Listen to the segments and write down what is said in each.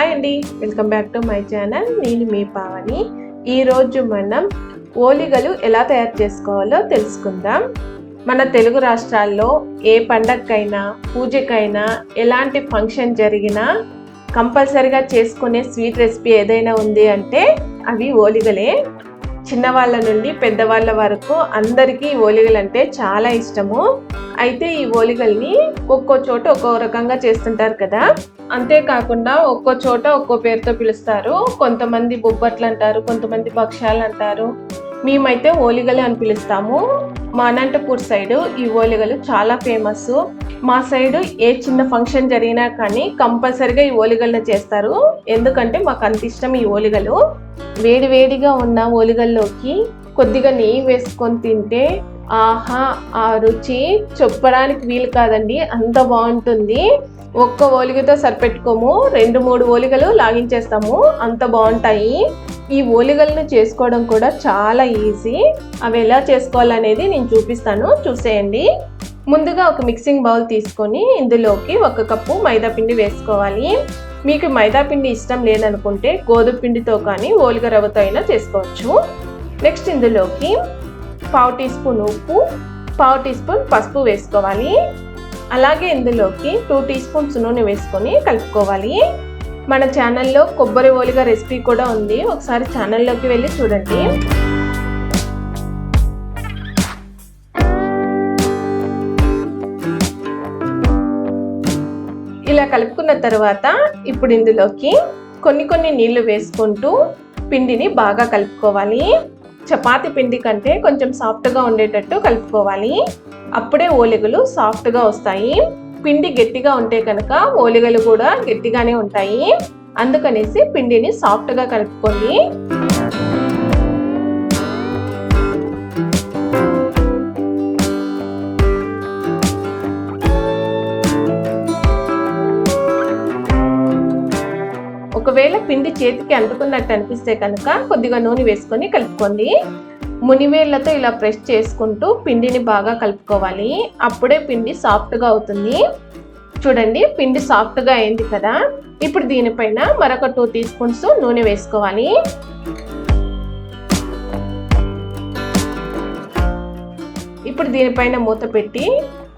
Hi అండి welcome back to my channel నేను మీ పావని. ఈరోజు మనం ఓలిగలు ఎలా తయారు చేసుకోవాలో తెలుసుకుందాం. మన తెలుగు రాష్ట్రాల్లో ఏ పండగకైనా పూజకైనా ఎలాంటి ఫంక్షన్ జరిగినా కంపల్సరిగా చేసుకునే స్వీట్ రెసిపీ ఏదైనా ఉంది అంటే అవి ఓలిగలే. చిన్నవాళ్ళ నుండి పెద్దవాళ్ళ వరకు అందరికీ ఈ ఓలిగలు అంటే చాలా ఇష్టము. అయితే ఈ ఓలిగల్ని ఒక్కో చోట ఒక్కో రకంగా చేస్తుంటారు కదా. అంతేకాకుండా ఒక్కో చోట ఒక్కో పేరుతో పిలుస్తారు. కొంతమంది బొబ్బట్లు అంటారు కొంతమంది భక్ష్యాలు అంటారు. మేమైతే ఓలిగలు అని పిలుస్తాము. మా అనంతపూర్ సైడ్ ఈ ఓలిగలు చాలా ఫేమస్ మా సైడ్ ఏ చిన్న ఫంక్షన్ జరిగినా కానీ కంపల్సరిగా ఈ ఓలిగలను చేస్తారు. ఎందుకంటే మాకు అంత ఇష్టం ఈ ఓలిగలు. వేడి వేడిగా ఉన్న ఓలిగల్లోకి కొద్దిగా నెయ్యి వేసుకొని తింటే ఆహా ఆ రుచి చెప్పడానికి వీలు కాదండి. అంత బాగుంటుంది. ఒక్క ఓలిగతో సరిపెట్టుకోము. రెండు మూడు ఓలిగలు లాగించేస్తాము. అంత బాగుంటాయి. ఈ ఓలిగలను చేసుకోవడం కూడా చాలా ఈజీ. అవి ఎలా చేసుకోవాలనేది నేను చూపిస్తాను. చూసేయండి. ముందుగా ఒక మిక్సింగ్ బౌల్ తీసుకొని ఇందులోకి ఒక కప్పు మైదా పిండి వేసుకోవాలి. మీకు మైదా పిండి ఇష్టం లేదనుకుంటే గోధుమ పిండితో కానీ ఓలిగ రవ్వతో అయినా చేసుకోవచ్చు. నెక్స్ట్ ఇందులోకి పావు టీ స్పూన్ ఉప్పు పావు టీ స్పూన్ పసుపు వేసుకోవాలి. అలాగే ఇందులోకి టూ టీ స్పూన్స్ నూనె వేసుకొని కలుపుకోవాలి. మన ఛానల్లో కొబ్బరి ఓలిగ రెసిపీ కూడా ఉంది. ఒకసారి ఛానల్లోకి వెళ్ళి చూడండి. ఇలా కలుపుకున్న తర్వాత ఇప్పుడు ఇందులోకి కొన్ని కొన్ని నీళ్ళు వేసుకుంటూ పిండిని బాగా కలుపుకోవాలి. చపాతి పిండి కంటే కొంచెం సాఫ్ట్గా ఉండేటట్టు కలుపుకోవాలి. అప్పుడే ఓలిగలు సాఫ్ట్గా వస్తాయి. పిండి గట్టిగా ఉంటే కనుక ఓలిగలు కూడా గట్టిగానే ఉంటాయి. అందుకనేసి పిండిని సాఫ్ట్గా కలుపుకోండి ఒకవేళ పిండి చేతికి అంటుకున్నట్టు అనిపిస్తే కనుక కొద్దిగా నూనె వేసుకొని కలుపుకోండి. మునివేళ్ళతో ఇలా ప్రెస్ చేసుకుంటూ పిండిని బాగా కలుపుకోవాలి. అప్పుడే పిండి సాఫ్ట్గా అవుతుంది. చూడండి పిండి సాఫ్ట్గా అయింది కదా. ఇప్పుడు దీనిపైన మరొక టూ టీ స్పూన్స్ నూనె వేసుకోవాలి. ఇప్పుడు దీనిపైన మూత పెట్టి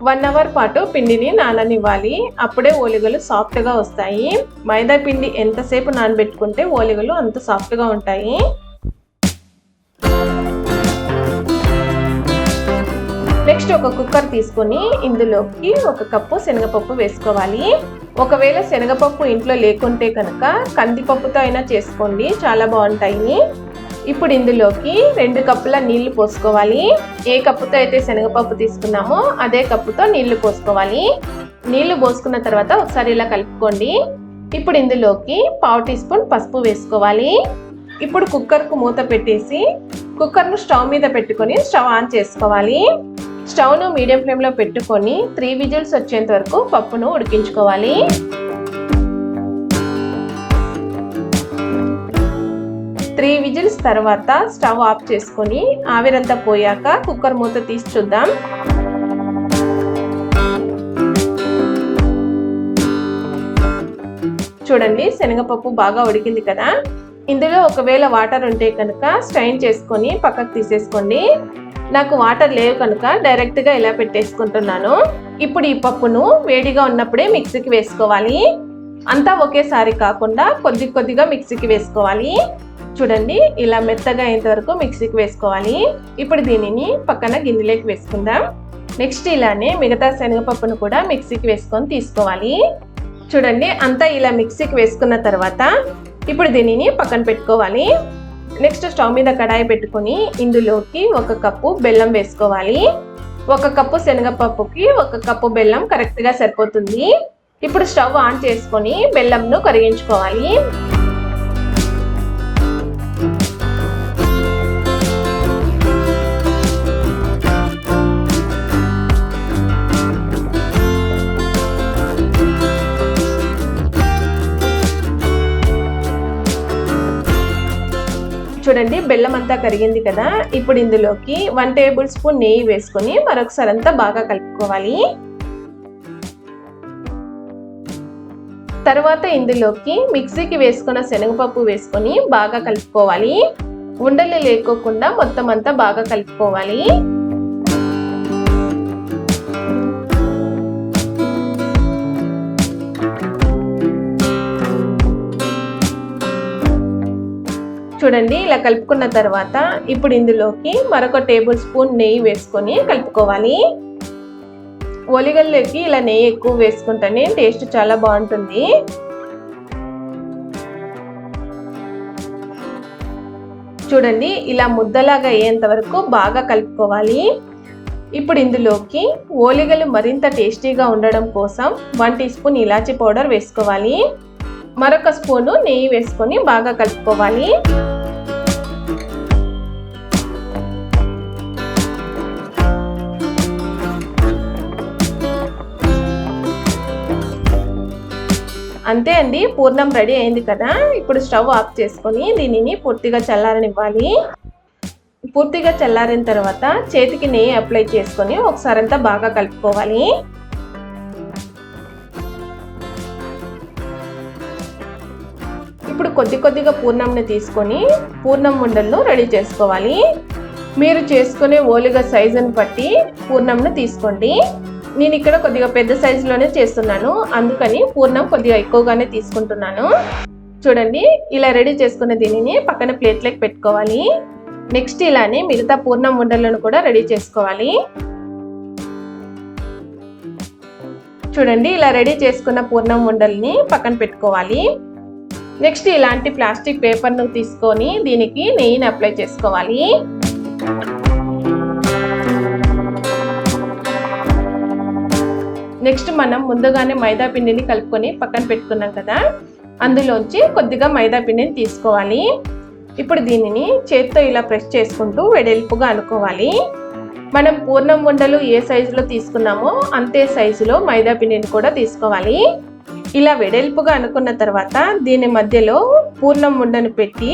వన్ అవర్ పాటు పిండిని నాననివ్వాలి. అప్పుడే ఓలిగలు సాఫ్ట్గా వస్తాయి. మైదా పిండి ఎంతసేపు నానబెట్టుకుంటే ఓలిగలు అంత సాఫ్ట్గా ఉంటాయి. నెక్స్ట్ ఒక కుక్కర్ తీసుకొని ఇందులోకి ఒక కప్పు శనగపప్పు వేసుకోవాలి. ఒకవేళ శనగపప్పు ఇంట్లో లేకుంటే కనుక కందిపప్పుతో అయినా చేసుకోండి చాలా బాగుంటాయి. ఇప్పుడు ఇందులోకి రెండు కప్పుల నీళ్ళు పోసుకోవాలి. ఏ కప్పుతో అయితే శనగపప్పు తీసుకున్నామో అదే కప్పుతో నీళ్ళు పోసుకోవాలి. నీళ్ళు పోసుకున్న తర్వాత ఒకసారి ఇలా కలుపుకోండి. ఇప్పుడు ఇందులోకి పావు టీ స్పూన్ పసుపు వేసుకోవాలి. ఇప్పుడు కుక్కర్కు మూత పెట్టేసి కుక్కర్ను స్టవ్ మీద పెట్టుకొని స్టవ్ ఆన్ చేసుకోవాలి. స్టవ్ను మీడియం ఫ్లేమ్లో పెట్టుకొని త్రీ విజిల్స్ వచ్చేంత వరకు పప్పును ఉడికించుకోవాలి. త్రీ విజిల్స్ తర్వాత స్టవ్ ఆఫ్ చేసుకొని ఆవిరంతా పోయాక కుక్కర్ మూత తీసి చూద్దాం. చూడండి శనగపప్పు బాగా ఉడికింది కదా. ఇందులో ఒకవేళ వాటర్ ఉంటే కనుక స్ట్రైన్ చేసుకొని పక్కకు తీసేసుకోండి. నాకు వాటర్ లేవు కనుక డైరెక్ట్గా ఇలా పెట్టేసుకుంటున్నాను. ఇప్పుడు ఈ పప్పును వేడిగా ఉన్నప్పుడే మిక్సీకి వేసుకోవాలి. అంతా ఒకేసారి కాకుండా కొద్ది కొద్దిగా మిక్సీకి వేసుకోవాలి. చూడండి ఇలా మెత్తగా అయ్యేంత వరకు మిక్సీకి వేసుకోవాలి. ఇప్పుడు దీనిని పక్కన గిన్నెలోకి వేసుకుందాం. నెక్స్ట్ ఇలానే మిగతా శనగపప్పును కూడా మిక్సీకి వేసుకొని తీసుకోవాలి. చూడండి అంతా ఇలా మిక్సీకి వేసుకున్న తర్వాత ఇప్పుడు దీనిని పక్కన పెట్టుకోవాలి. నెక్స్ట్ స్టవ్ మీద కడాయి పెట్టుకొని ఇందులోకి ఒక కప్పు బెల్లం వేసుకోవాలి. ఒక కప్పు శనగపప్పుకి ఒక కప్పు బెల్లం కరెక్ట్గా సరిపోతుంది. ఇప్పుడు స్టవ్ ఆన్ చేసుకొని బెల్లంను కరిగించుకోవాలి. చూడండి బెల్లం అంతా కరిగింది కదా. ఇప్పుడు ఇందులోకి వన్ టేబుల్ స్పూన్ నెయ్యి వేసుకొని మరొకసారి అంతా బాగా కలుపుకోవాలి. తర్వాత ఇందులోకి మిక్సీకి వేసుకున్న శనగపప్పు వేసుకొని బాగా కలుపుకోవాలి. ఉండలు లేకోకుండా మొత్తం అంతా బాగా కలుపుకోవాలి. చూడండి ఇలా కలుపుకున్న తర్వాత ఇప్పుడు ఇందులోకి మరొక టేబుల్ స్పూన్ నెయ్యి వేసుకొని కలుపుకోవాలి. ఒలిగల్లోకి ఇలా నెయ్యి ఎక్కువ వేసుకుంటేనే టేస్ట్ చాలా బాగుంటుంది. చూడండి ఇలా ముద్దలాగా అయ్యేంత వరకు బాగా కలుపుకోవాలి. ఇప్పుడు ఇందులోకి ఓలిగలు మరింత టేస్టీగా ఉండడం కోసం వన్ టీ స్పూన్ ఇలాచీ పౌడర్ వేసుకోవాలి. మరొక స్పూను నెయ్యి వేసుకొని బాగా కలుపుకోవాలి. అంతే అండి పూర్ణం రెడీ అయింది కదా. ఇప్పుడు స్టవ్ ఆఫ్ చేసుకొని దీనిని పూర్తిగా చల్లారనివ్వాలి. పూర్తిగా చల్లారిన తర్వాత చేతికి నెయ్యి అప్లై చేసుకొని ఒకసారి అంతా బాగా కలుపుకోవాలి. ఇప్పుడు కొద్ది కొద్దిగా పూర్ణంని తీసుకొని పూర్ణం ఉండలను రెడీ చేసుకోవాలి. మీరు చేసుకునే ఓలిగా సైజుని బట్టి పూర్ణంను తీసుకోండి. నేను ఇక్కడ కొద్దిగా పెద్ద సైజులోనే చేస్తున్నాను. అందుకని పూర్ణం కొద్దిగా ఎక్కువగానే తీసుకుంటున్నాను. చూడండి ఇలా రెడీ చేసుకున్న దీనిని పక్కన ప్లేట్లోకి పెట్టుకోవాలి. నెక్స్ట్ ఇలానే మిగతా పూర్ణం ఉండలను కూడా రెడీ చేసుకోవాలి. చూడండి ఇలా రెడీ చేసుకున్న పూర్ణం ఉండల్ని పక్కన పెట్టుకోవాలి. నెక్స్ట్ ఇలాంటి ప్లాస్టిక్ పేపర్ను తీసుకొని దీనికి నెయ్యిని అప్లై చేసుకోవాలి. నెక్స్ట్ మనం ముందుగానే మైదా పిండిని కలుపుకొని పక్కన పెట్టుకున్నాం కదా అందులోంచి కొద్దిగా మైదా పిండిని తీసుకోవాలి. ఇప్పుడు దీనిని చేత్తో ఇలా ప్రెస్ చేసుకుంటూ వెడల్పుగా అనుకోవాలి. మనం పూర్ణం ఉండలు ఏ సైజులో తీసుకున్నామో అంతే సైజులో మైదా పిండిని కూడా తీసుకోవాలి. ఇలా వెడల్పుగా అనుకున్న తర్వాత దీని మధ్యలో పూర్ణం ఉండను పెట్టి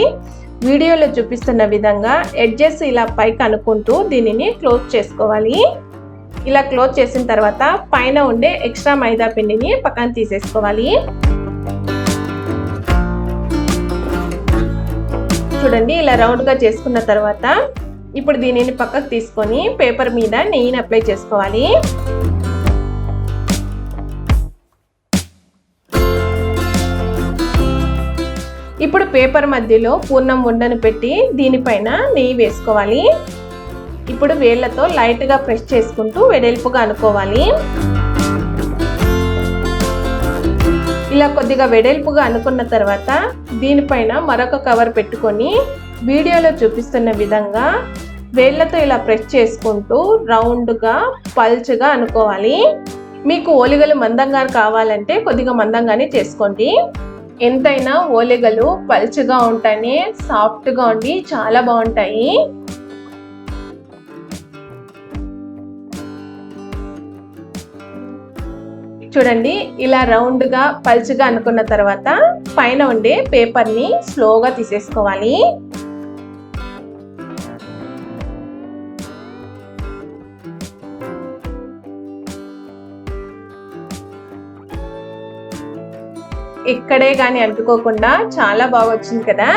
వీడియోలో చూపిస్తున్న విధంగా ఎడ్జెస్ ఇలా పైకి అనుకుంటూ దీనిని క్లోజ్ చేసుకోవాలి. ఇలా క్లోజ్ చేసిన తర్వాత పైన ఉండే ఎక్స్ట్రా మైదా పిండిని పక్కన తీసేసుకోవాలి. చూడండి ఇలా రౌండ్గా చేసుకున్న తర్వాత ఇప్పుడు దీనిని పక్కకు తీసుకొని పేపర్ మీద నెయ్యిని అప్లై చేసుకోవాలి. ఇప్పుడు పేపర్ మధ్యలో పూర్ణం ఉండను పెట్టి దీనిపైన నెయ్యి వేసుకోవాలి. ఇప్పుడు వేళ్ళతో లైట్గా ప్రెస్ చేసుకుంటూ వెడల్పుగా అనుకోవాలి. ఇలా కొద్దిగా వెడల్పుగా అనుకున్న తర్వాత దీనిపైన మరొక కవర్ పెట్టుకొని వీడియోలో చూపిస్తున్న విధంగా వేళ్ళతో ఇలా ప్రెస్ చేసుకుంటూ రౌండ్గా పల్చగా అనుకోవాలి. మీకు ఓలిగలు మందంగా కావాలంటే కొద్దిగా మందంగానే చేసుకోండి. ఎంతైనా ఓలిగలు పల్చగా ఉంటాయి సాఫ్ట్గా ఉండి చాలా బాగుంటాయి. చూడండి ఇలా రౌండ్గా పల్చగా అనుకున్న తర్వాత పైన ఉండే పేపర్ని స్లోగా తీసేసుకోవాలి. ఇక్కడే కానీ అంటుకోకుండా చాలా బాగా వచ్చింది కదా.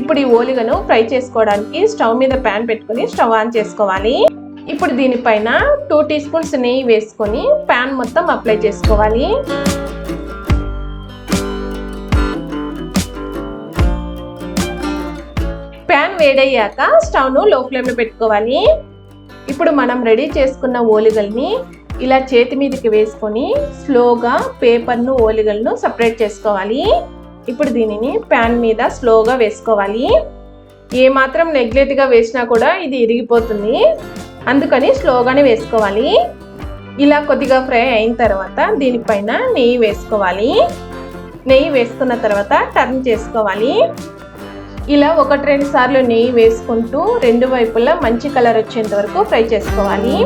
ఇప్పుడు ఈ ఓలిగను ఫ్రై చేసుకోవడానికి స్టవ్ మీద ప్యాన్ పెట్టుకుని స్టవ్ ఆన్ చేసుకోవాలి. ఇప్పుడు దీనిపైన టూ టీ స్పూన్స్ నెయ్యి వేసుకొని ప్యాన్ మొత్తం అప్లై చేసుకోవాలి. ప్యాన్ వేడయ్యాక స్టవ్ను లో ఫ్లేమ్లో పెట్టుకోవాలి. ఇప్పుడు మనం రెడీ చేసుకున్న ఓలిగల్ని ఇలా చేతి మీదకి వేసుకొని స్లోగా పేపర్ను ఓలిగలను సపరేట్ చేసుకోవాలి. ఇప్పుడు దీనిని ప్యాన్ మీద స్లోగా వేసుకోవాలి. ఏమాత్రం నెగ్లెట్గా వేసినా కూడా ఇది ఇరిగిపోతుంది. అందుకని స్లోగానే వేసుకోవాలి. ఇలా కొద్దిగా ఫ్రై అయిన తర్వాత దీనిపైన నెయ్యి వేసుకోవాలి. నెయ్యి వేసుకున్న తర్వాత టర్న్ చేసుకోవాలి. ఇలా ఒకటి రెండు సార్లు నెయ్యి వేసుకుంటూ రెండు వైపులా మంచి కలర్ వచ్చేంత వరకు ఫ్రై చేసుకోవాలి.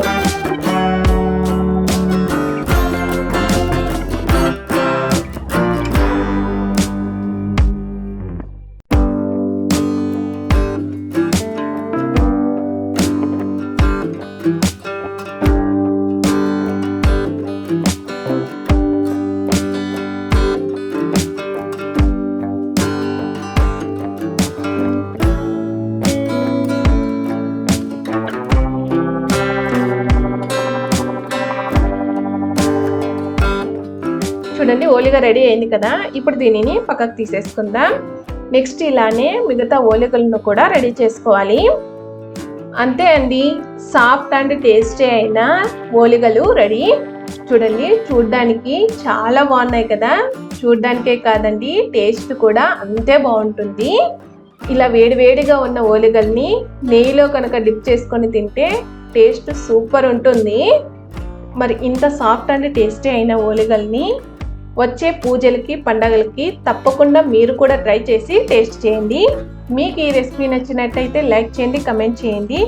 చూడండి ఓలిగా రెడీ అయింది కదా. ఇప్పుడు దీనిని పక్కకు తీసేసుకుందాం. నెక్స్ట్ ఇలానే మిగతా ఓలికలను కూడా రెడీ చేసుకోవాలి. అంతే అండి. సాఫ్ట్ అండ్ టేస్టీ అయిన ఓలిగలు రెడీ. చూడండి చూడ్డానికి చాలా బాగున్నాయి కదా. చూడ్డానికే కాదండి టేస్ట్ కూడా అంతే బాగుంటుంది. ఇలా వేడివేడిగా ఉన్న ఓలిగల్ని నెయ్యిలో కనుక డిప్ చేసుకొని తింటే టేస్ట్ సూపర్ ఉంటుంది. మరి ఇంత సాఫ్ట్ అండ్ టేస్టీ అయిన ఓలిగల్ని వచ్చే పూజలకి పండగలకి తప్పకుండా మీరు కూడా ట్రై చేసి టేస్ట్ చేయండి. మీకు ఈ రెసిపీ నచ్చినట్టయితే లైక్ చేయండి కమెంట్ చేయండి.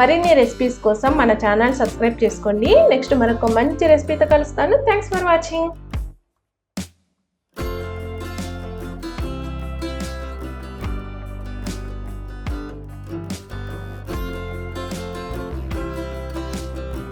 మరిన్ని రెసిపీస్ కోసం మన ఛానల్ సబ్స్క్రైబ్ చేసుకోండి. నెక్స్ట్ మరొక మంచి రెసిపీతో కలుస్తాను. Thanks for watching.